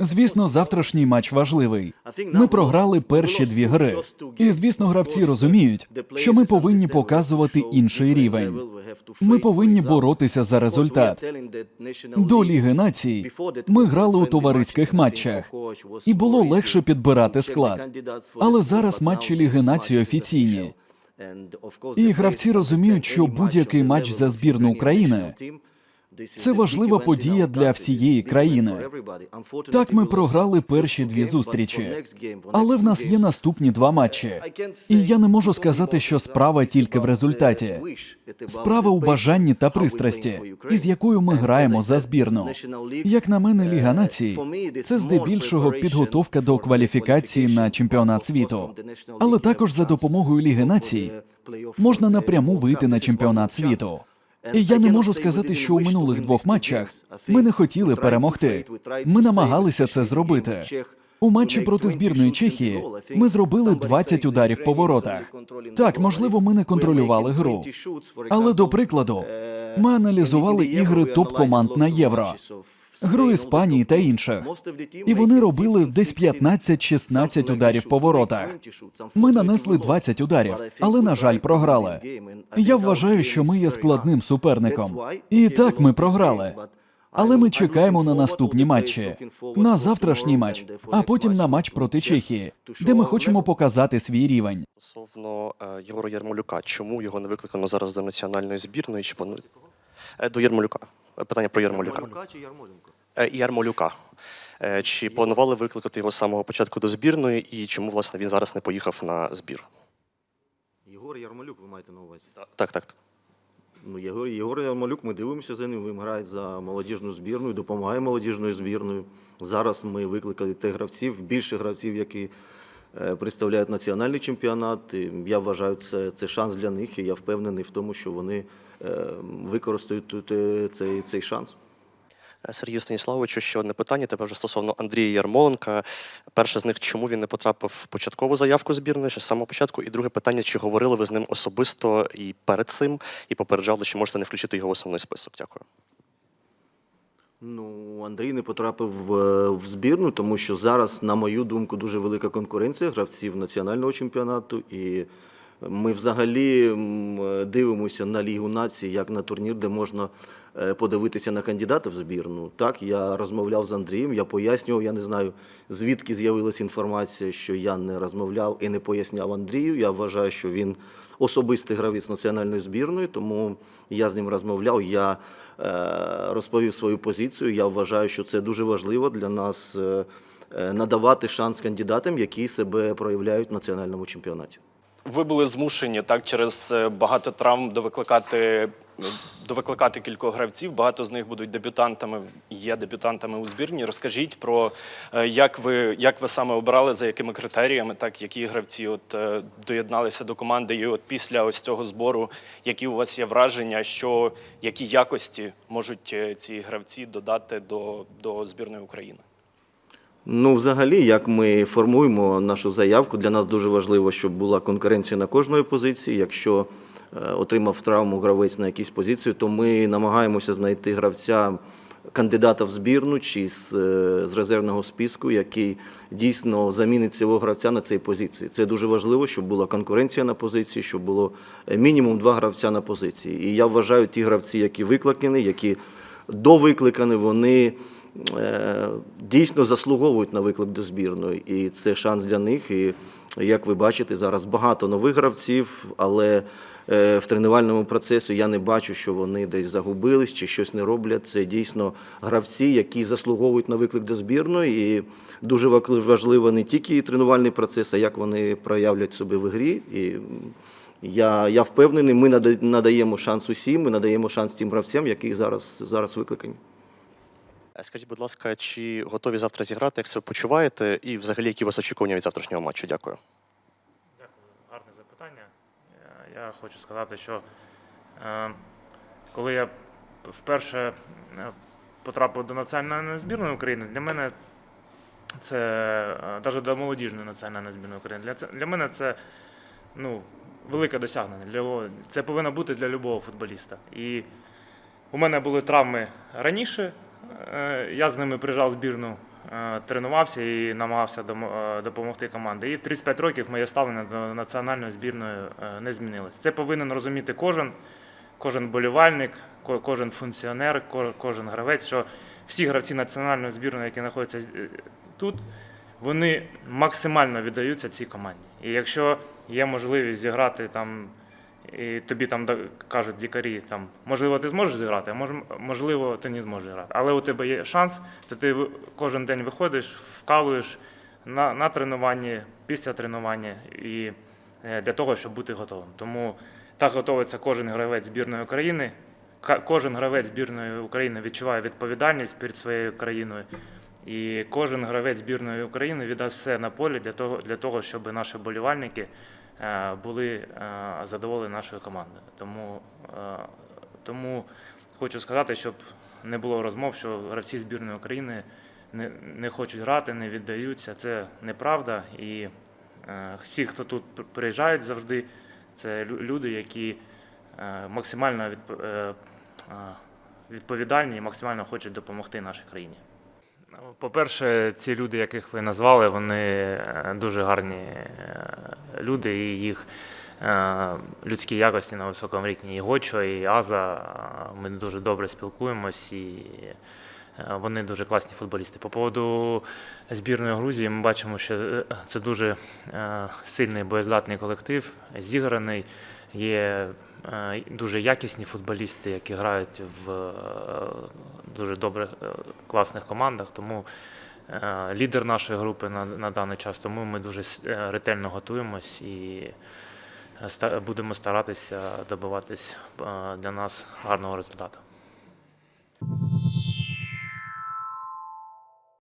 Звісно, завтрашній матч важливий. Ми програли перші дві гри. І звісно, гравці розуміють, що ми повинні показувати інший рівень. Ми повинні боротися за результат. До Ліги націй ми грали у товариських матчах, і було легше підбирати склад. Але зараз матчі Ліги націй офіційні. І гравці розуміють, що будь-який матч за збірну України це важлива подія для всієї країни. Так, ми програли перші дві зустрічі, але в нас є наступні два матчі. І я не можу сказати, що справа тільки в результаті. Справа у бажанні та пристрасті, із якою ми граємо за збірну. Як на мене, Ліга націй це здебільшого підготовка до кваліфікації на чемпіонат світу. Але також за допомогою Ліги націй можна напряму вийти на чемпіонат світу. І я не можу сказати, що у минулих двох матчах ми не хотіли перемогти. Ми намагалися це зробити. У матчі проти збірної Чехії ми зробили 20 ударів по воротах. Так, можливо, ми не контролювали гру. Але до прикладу, ми аналізували ігри топ-команд на євро, гру Іспанії та інших. І вони робили десь 15-16 ударів по воротах. Ми нанесли 20 ударів, але на жаль, програли. Я вважаю, що ми є складним суперником. І так ми програли. Але ми чекаємо на наступні матчі, на завтрашній матч, а потім на матч проти Чехії, де ми хочемо показати свій рівень. Стосовно е, Єгора Ярмолюка, чому його не викликано зараз до національної збірної? Чи? Е, До Ярмолюка. Питання про Ярмолюка. чи Ярмоленко? Е, Ярмолюка. Е, Чи планували викликати його з самого початку до збірної, і чому власне він зараз не поїхав на збір? Єгор Ярмолюк, ви маєте на увазі? Так, так. Ну, Єгор, Єгор Ярмолюк, ми дивимося за ним. Він грає за молодіжну збірну, допомагає молодіжною збірною. Зараз ми викликали тих гравців, більше гравців, які представляють національний чемпіонат. І я вважаю, це, це шанс для них, і я впевнений в тому, що вони е, використають е, цей, цей шанс. Е, Сергію Станіславовичу, ще одне питання. Тепер вже стосовно Андрія Ярмоленка. Перше з них, чому він не потрапив в початкову заявку збірної, ще з самого початку. І друге питання, чи говорили ви з ним особисто і перед цим, і попереджали, чи можете не включити його в основний список? Дякую. Ну, Андрій не потрапив в, в збірну, тому що зараз, на мою думку, дуже велика конкуренція гравців національного чемпіонату. І ми взагалі дивимося на Лігу націй як на турнір, де можна е, подивитися на кандидата в збірну. Так, я розмовляв з Андрієм, я пояснював, я не знаю, звідки з'явилася інформація, що я не розмовляв і не поясняв Андрію. Я вважаю, що він особистий гравець національної збірної, тому я з ним розмовляв. Я е, розповів свою позицію. Я вважаю, що це дуже важливо для нас е, надавати шанс кандидатам, які себе проявляють в національному чемпіонаті. Ви були змушені так через е, багато травм довикликати, довикликати кількох гравців. Багато з них будуть дебютантами, є дебютантами у збірні. Розкажіть про е, як ви, як ви саме обрали, за якими критеріями, так які гравці от е, доєдналися до команди, і от після ось цього збору, які у вас є враження, що які якості можуть ці гравці додати до, до збірної України? Ну, взагалі, як ми формуємо нашу заявку, для нас дуже важливо, щоб була конкуренція на кожної позиції. Якщо е, отримав травму гравець на якійсь позиції, то ми намагаємося знайти гравця. Кандидата в збірну чи з, е, з резервного списку, який дійсно замінить цього гравця на цій позиції. Це дуже важливо, щоб була конкуренція на позиції, щоб було е, мінімум два гравця на позиції. І я вважаю, ті гравці, які викликані, які довикликані, вони дійсно заслуговують на виклик до збірної. І це шанс для них. І як ви бачите, зараз багато нових гравців, але е, в тренувальному процесі я не бачу, що вони десь загубились чи щось не роблять. Це дійсно гравці, які заслуговують на виклик до збірної. І дуже важливо не тільки тренувальний процес, а як вони проявлять себе в грі. І я, я впевнений, ми надаємо шанс усім, ми надаємо шанс тим гравцям, які зараз, зараз викликані. Е, Скажіть, будь ласка, чи готові завтра зіграти? Як себе почуваєте? І взагалі, які у вас очікування від завтрашнього матчу? Дякую. Дякую, гарне запитання. Я, хочу сказати, що е, коли я вперше е, потрапив до національної збірної України, для мене це навіть до молодіжної національної збірної України. Для, для мене це ну, велике досягнення. Для, любого- це повинно бути для будь-якого футболіста. І у мене були травми раніше, я з ними приїжджав збірну, е, тренувався і намагався е, допомогти команді. І в 35 років моє ставлення до національної збірної е, не змінилось. Це повинен розуміти кожен, кожен болівальник, кожен функціонер, кожен гравець, що всі гравці національної збірної, які знаходяться е, тут, вони максимально віддаються цій команді. І якщо є можливість зіграти там, і тобі там кажуть лікарі, там, можливо, ти зможеш зіграти, а можливо, ти не зможеш зіграти. Але у тебе є шанс, то ти кожен день виходиш, вкалуєш на, на тренуванні, після тренування і е, для того, щоб бути готовим. Тому так готується кожен гравець збірної України. Кожен гравець збірної України відчуває відповідальність перед своєю країною. І кожен гравець збірної України віддасть все на полі для того, для того щоб наші болівальники були е, задоволені нашою командою. Тому, е, тому хочу сказати, щоб не було розмов, що гравці збірної України не, не хочуть грати, не віддаються. Це неправда. І е, всі, хто тут приїжджають завжди, це люди, які е, максимально відп- е, е, відповідальні і максимально хочуть допомогти нашій країні. По-перше, ці люди, яких ви назвали, вони е, дуже гарні е, люди, і їх е, людські якості на високому рівні. І Гочо, і Аза. Ми дуже добре спілкуємось, і вони дуже класні футболісти. По поводу збірної Грузії ми бачимо, що це дуже сильний боєздатний колектив, зіграний. Є е, дуже якісні футболісти, які грають в е, дуже добре е, класних командах. Тому лідер нашої групи на, на даний час. Тому ми дуже ретельно готуємось і будемо старатися добиватись для нас гарного результату.